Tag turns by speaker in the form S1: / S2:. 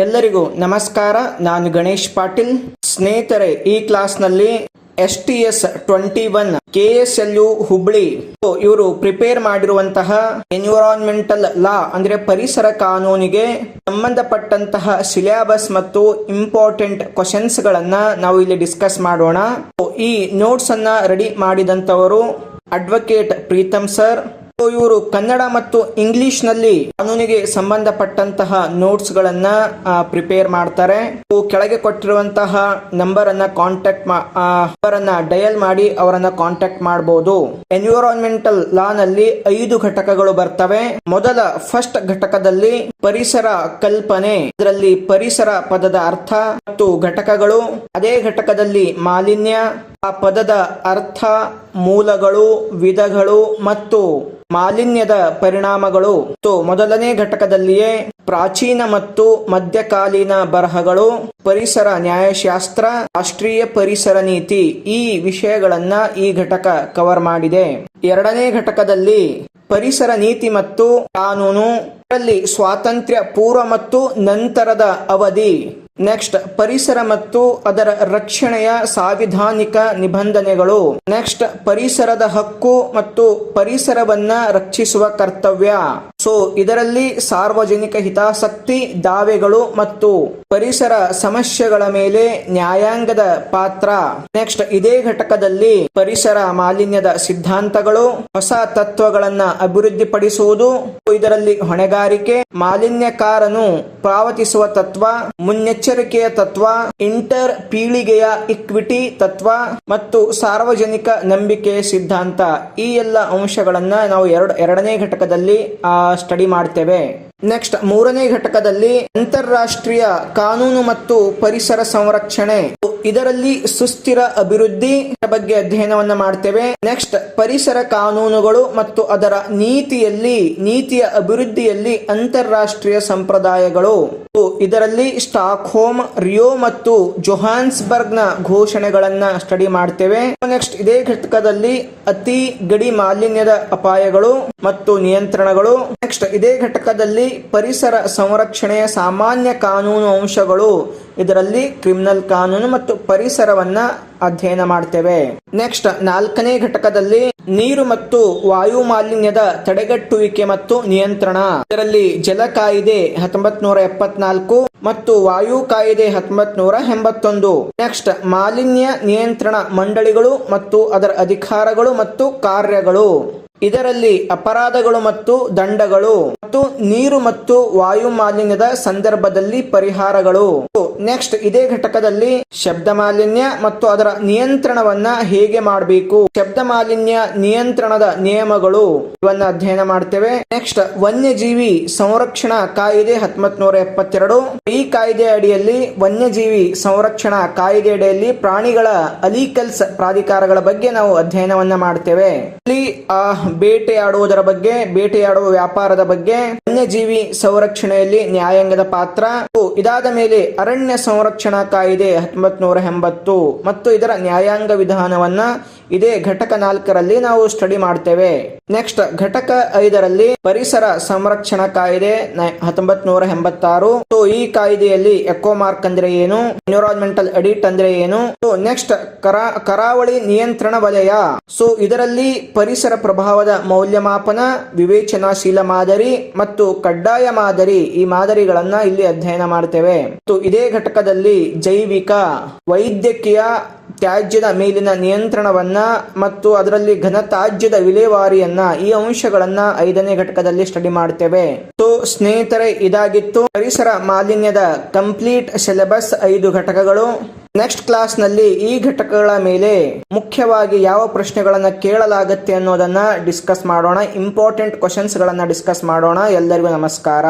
S1: ಎಲ್ಲರಿಗೂ ನಮಸ್ಕಾರ. ನಾನು ಗಣೇಶ್ ಪಾಟೀಲ್. ಸ್ನೇಹಿತರೆ, ಈ ಕ್ಲಾಸ್ನಲ್ಲಿ S T S twenty one K S L U Hubli. ಇವರು ಪ್ರಿಪೇರ್ ಮಾಡಿರುವಂತಹ ಎನ್ವಿರಾನ್ಮೆಂಟಲ್ ಲಾ, ಅಂದ್ರೆ ಪರಿಸರ ಕಾನೂನಿಗೆ ಸಂಬಂಧಪಟ್ಟಂತಹ ಸಿಲೆಬಸ್ ಮತ್ತು ಇಂಪಾರ್ಟೆಂಟ್ ಕ್ವಶನ್ಸ್ ಗಳನ್ನ ನಾವು ಇಲ್ಲಿ ಡಿಸ್ಕಸ್ ಮಾಡೋಣ. ಈ ನೋಟ್ಸ್ ಅನ್ನ ರೆಡಿ ಮಾಡಿದಂತವರು ಅಡ್ವೊಕೇಟ್ ಪ್ರೀತಮ್ ಸರ್ ಇವರು ಕನ್ನಡ ಮತ್ತು ಇಂಗ್ಲಿಷ್ನಲ್ಲಿ ಕಾನೂನಿಗೆ ಸಂಬಂಧಪಟ್ಟಂತಹ ನೋಟ್ಸ್ ಗಳನ್ನ ಪ್ರಿಪೇರ್ ಮಾಡ್ತಾರೆ. ಕೆಳಗೆ ಕೊಟ್ಟಿರುವಂತಹ ನಂಬರ್ ಅನ್ನ ಕಾಂಟ್ಯಾಕ್ಟ್ ನಂಬರ್ ಅನ್ನ ಡಯಲ್ ಮಾಡಿ ಅವರನ್ನ ಕಾಂಟ್ಯಾಕ್ಟ್ ಮಾಡಬಹುದು ಎನ್ವಿರಾನ್ಮೆಂಟಲ್ ಲಾ ನಲ್ಲಿ ಐದು ಘಟಕಗಳು ಬರ್ತವೆ. ಮೊದಲ ಫಸ್ಟ್ ಘಟಕದಲ್ಲಿ ಪರಿಸರ ಕಲ್ಪನೆ, ಇದರಲ್ಲಿ ಪರಿಸರ ಪದದ ಅರ್ಥ ಮತ್ತು ಘಟಕಗಳು, ಅದೇ ಘಟಕದಲ್ಲಿ ಮಾಲಿನ್ಯ, ಆ ಪದದ ಅರ್ಥ, ಮೂಲಗಳು, ವಿಧಗಳು ಮತ್ತು ಮಾಲಿನ್ಯದ ಪರಿಣಾಮಗಳು ಮತ್ತು ಮೊದಲನೇ ಘಟಕದಲ್ಲಿಯೇ ಪ್ರಾಚೀನ ಮತ್ತು ಮಧ್ಯಕಾಲೀನ ಬರಹಗಳು, ಪರಿಸರ ನ್ಯಾಯಶಾಸ್ತ್ರ, ರಾಷ್ಟ್ರೀಯ ಪರಿಸರ ನೀತಿ ಈ ವಿಷಯಗಳನ್ನ ಈ ಘಟಕ ಕವರ್ ಮಾಡಿದೆ. ಎರಡನೇ ಘಟಕದಲ್ಲಿ ಪರಿಸರ ನೀತಿ ಮತ್ತು ಕಾನೂನು ಸ್ವಾತಂತ್ರ್ಯ ಪೂರ್ವ ಮತ್ತು ನಂತರದ ಅವಧಿ ನೆಕ್ಸ್ಟ್ ಪರಿಸರ ಮತ್ತು ಅದರ ರಕ್ಷಣೆಯ ಸಾಂವಿಧಾನಿಕ ನಿಬಂಧನೆಗಳು. ನೆಕ್ಸ್ಟ್ ಪರಿಸರದ ಹಕ್ಕು ಮತ್ತು ಪರಿಸರವನ್ನ ರಕ್ಷಿಸುವ ಕರ್ತವ್ಯ. ಸೊ ಇದರಲ್ಲಿ ಸಾರ್ವಜನಿಕ ಹಿತಾಸಕ್ತಿ, ದಾವೆಗಳು ಮತ್ತು ಪರಿಸರ ಸಮಸ್ಯೆಗಳ ಮೇಲೆ ನ್ಯಾಯಾಂಗದ ಪಾತ್ರ. ನೆಕ್ಸ್ಟ್ ಇದೇ ಘಟಕದಲ್ಲಿ ಪರಿಸರ ಮಾಲಿನ್ಯದ ಸಿದ್ಧಾಂತಗಳು, ಹೊಸ ತತ್ವಗಳನ್ನ ಅಭಿವೃದ್ಧಿಪಡಿಸುವುದು ಇದರಲ್ಲಿ ಹೊಣೆಗಾರಿಕೆ, ಮಾಲಿನ್ಯಕಾರನು ಪಾವತಿಸುವ ತತ್ವ, ಮುನ್ನೆಚ್ಚರಿಕೆಯ ತತ್ವ, ಇಂಟರ್ ಪೀಳಿಗೆಯ ಇಕ್ವಿಟಿ ತತ್ವ ಮತ್ತು ಸಾರ್ವಜನಿಕ ನಂಬಿಕೆ ಸಿದ್ಧಾಂತ. ಈ ಎಲ್ಲ ಅಂಶಗಳನ್ನ ನಾವು ಎರಡು, ಎರಡನೇ ಘಟಕದಲ್ಲಿ ಸ್ಟಡಿ ಮಾಡ್ತೇವೆ. ನೆಕ್ಸ್ಟ್ ಮೂರನೇ ಘಟಕದಲ್ಲಿ ಅಂತಾರಾಷ್ಟ್ರೀಯ ಕಾನೂನು ಮತ್ತು ಪರಿಸರ ಸಂರಕ್ಷಣೆ. ಇದರಲ್ಲಿ ಸುಸ್ಥಿರ ಅಭಿವೃದ್ಧಿ ಬಗ್ಗೆ ಅಧ್ಯಯನವನ್ನ ಮಾಡ್ತೇವೆ. ನೆಕ್ಸ್ಟ್ ಪರಿಸರ ಕಾನೂನುಗಳು ಮತ್ತು ಅದರ ನೀತಿಯಲ್ಲಿ, ನೀತಿಯ ಅಭಿವೃದ್ಧಿಯಲ್ಲಿ ಅಂತಾರಾಷ್ಟ್ರೀಯ ಸಂಪ್ರದಾಯಗಳು. ಇದರಲ್ಲಿ ಸ್ಟಾಕ್ ಹೋಮ್ ರಿಯೋ ಮತ್ತು ಜೊಹಾನ್ಸ್ಬರ್ಗ್ನ ಘೋಷಣೆಗಳನ್ನ ಸ್ಟಡಿ ಮಾಡ್ತೇವೆ. ನೆಕ್ಸ್ಟ್ ಇದೇ ಘಟಕದಲ್ಲಿ ಅತಿ ಗಡಿ ಮಾಲಿನ್ಯದ ಅಪಾಯಗಳು ಮತ್ತು ನಿಯಂತ್ರಣಗಳು. ನೆಕ್ಸ್ಟ್ ಇದೇ ಘಟಕದಲ್ಲಿ ಪರಿಸರ ಸಂರಕ್ಷಣೆಯ ಸಾಮಾನ್ಯ ಕಾನೂನು ಅಂಶಗಳು. ಇದರಲ್ಲಿ ಕ್ರಿಮಿನಲ್ ಕಾನೂನು ಮತ್ತು ಪರಿಸರವನ್ನ ಅಧ್ಯಯನ ಮಾಡ್ತೇವೆ. ನೆಕ್ಸ್ಟ್ ನಾಲ್ಕನೇ ಘಟಕದಲ್ಲಿ ನೀರು ಮತ್ತು ವಾಯು ಮಾಲಿನ್ಯದ ತಡೆಗಟ್ಟುವಿಕೆ ಮತ್ತು ನಿಯಂತ್ರಣ. ಇದರಲ್ಲಿ ಜಲ ಕಾಯಿದೆ ಹತ್ತೊಂಬತ್ ಎಪ್ಪತ್ನಾಲ್ಕು ಮತ್ತು ವಾಯು ಕಾಯಿದೆ ಹತ್ತೊಂಬತ್ ನೂರ ಎಂಬತ್ತೊಂದು. ನೆಕ್ಸ್ಟ್ ಮಾಲಿನ್ಯ ನಿಯಂತ್ರಣ ಮಂಡಳಿಗಳು ಮತ್ತು ಅದರ ಅಧಿಕಾರಗಳು ಮತ್ತು ಕಾರ್ಯಗಳು. ಇದರಲ್ಲಿ ಅಪರಾಧಗಳು ಮತ್ತು ದಂಡಗಳು ಮತ್ತು ನೀರು ಮತ್ತು ವಾಯು ಮಾಲಿನ್ಯದ ಸಂದರ್ಭದಲ್ಲಿ ಪರಿಹಾರಗಳು. ನೆಕ್ಸ್ಟ್ ಇದೇ ಘಟಕದಲ್ಲಿ ಶಬ್ದ ಮಾಲಿನ್ಯ ಮತ್ತು ಅದರ ನಿಯಂತ್ರಣವನ್ನ ಹೇಗೆ ಮಾಡಬೇಕು? ಶಬ್ದ ಮಾಲಿನ್ಯ, ನಿಯಂತ್ರಣದ ನಿಯಮಗಳು ಇವನ್ನ ಅಧ್ಯಯನ ಮಾಡ್ತೇವೆ. ನೆಕ್ಸ್ಟ್ ವನ್ಯಜೀವಿ ಸಂರಕ್ಷಣಾ ಕಾಯ್ದೆ ಹತ್ತೊಂಬತ್ ಎಪ್ಪತ್ತೆರಡು. ಈ ಕಾಯ್ದೆ ಅಡಿಯಲ್ಲಿ ವನ್ಯಜೀವಿ ಸಂರಕ್ಷಣಾ ಕಾಯ್ದೆ ಅಡಿಯಲ್ಲಿ ಪ್ರಾಣಿಗಳ ಅಲಿಕಲ್ಸ್ ಪ್ರಾಧಿಕಾರಗಳ ಬಗ್ಗೆ ನಾವು ಅಧ್ಯಯನವನ್ನ ಮಾಡ್ತೇವೆ. ಇಲ್ಲಿ ಬೇಟೆಯಾಡುವುದರ ಬಗ್ಗೆ, ಬೇಟೆಯಾಡುವ ವ್ಯಾಪಾರದ ಬಗ್ಗೆ, ವನ್ಯಜೀವಿ ಸಂರಕ್ಷಣೆಯಲ್ಲಿ ನ್ಯಾಯಾಂಗದ ಪಾತ್ರ ಇದಾದ ಮೇಲೆ ಅರಣ್ಯ ಸಂರಕ್ಷಣಾ ಕಾಯ್ದೆ ಹತ್ತೊಂಬತ್ತು ನೂರ ಎಂಬತ್ತು ಮತ್ತು ಇದರ ನ್ಯಾಯಾಂಗ ವಿಧಾನವನ್ನ ಇದೇ ಘಟಕ ನಾಲ್ಕರಲ್ಲಿ ನಾವು ಸ್ಟಡಿ ಮಾಡ್ತೇವೆ. ನೆಕ್ಸ್ಟ್, ಘಟಕ ಐದರಲ್ಲಿ ಪರಿಸರ ಸಂರಕ್ಷಣಾ ಕಾಯ್ದೆ ಹತ್ತೊಂಬತ್ತು ಎಂಬತ್ತಾರು. ಈ ಕಾಯ್ದೆಯಲ್ಲಿ ಎಕೋ ಮಾರ್ಕ್ ಅಂದ್ರೆ ಏನು? ಎನ್ವಿರಾನ್ಮೆಂಟಲ್ ಅಡಿಟ್ ಅಂದ್ರೆ ಏನು? ನೆಕ್ಸ್ಟ್, ಕರಾ, ಕರಾವಳಿ ನಿಯಂತ್ರಣ ವಲಯ. ಸೊ, ಇದರಲ್ಲಿ ಪರಿಸರ ಪ್ರಭಾವದ ಮೌಲ್ಯಮಾಪನ, ವಿವೇಚನಾಶೀಲ ಮಾದರಿ ಮತ್ತು ಕಡ್ಡಾಯ ಮಾದರಿ ಈ ಮಾದರಿಗಳನ್ನ ಇಲ್ಲಿ ಅಧ್ಯಯನ ಮಾಡ್ತೇವೆ. ಮತ್ತು ಇದೇ ಘಟಕದಲ್ಲಿ ಜೈವಿಕ ವೈದ್ಯಕೀಯ ತ್ಯಾಜ್ಯದ ಮೇಲಿನ ನಿಯಂತ್ರಣವನ್ನ ಮತ್ತು ಅದರಲ್ಲಿ ಘನತ್ಯಾಜ್ಯದ ವಿಲೇವಾರಿಯನ್ನ ಈ ಅಂಶಗಳನ್ನ ಐದನೇ ಘಟಕದಲ್ಲಿ ಸ್ಟಡಿ ಮಾಡ್ತೇವೆ. ಸೊ ಸ್ನೇಹಿತರೆ, ಇದಾಗಿತ್ತು ಪರಿಸರ ಮಾಲಿನ್ಯದ ಕಂಪ್ಲೀಟ್ ಸಿಲೆಬಸ್ ಐದು ಘಟಕಗಳು. ನೆಕ್ಸ್ಟ್ ಕ್ಲಾಸ್ನಲ್ಲಿ ಈ ಘಟಕಗಳ ಮೇಲೆ ಮುಖ್ಯವಾಗಿ ಯಾವ ಪ್ರಶ್ನೆಗಳನ್ನ ಕೇಳಲಾಗುತ್ತೆ ಅನ್ನೋದನ್ನ ಡಿಸ್ಕಸ್ ಮಾಡೋಣ. ಇಂಪಾರ್ಟೆಂಟ್ ಕ್ವಶನ್ಸ್ ಗಳನ್ನ ಡಿಸ್ಕಸ್ ಮಾಡೋಣ. ಎಲ್ಲರಿಗೂ ನಮಸ್ಕಾರ.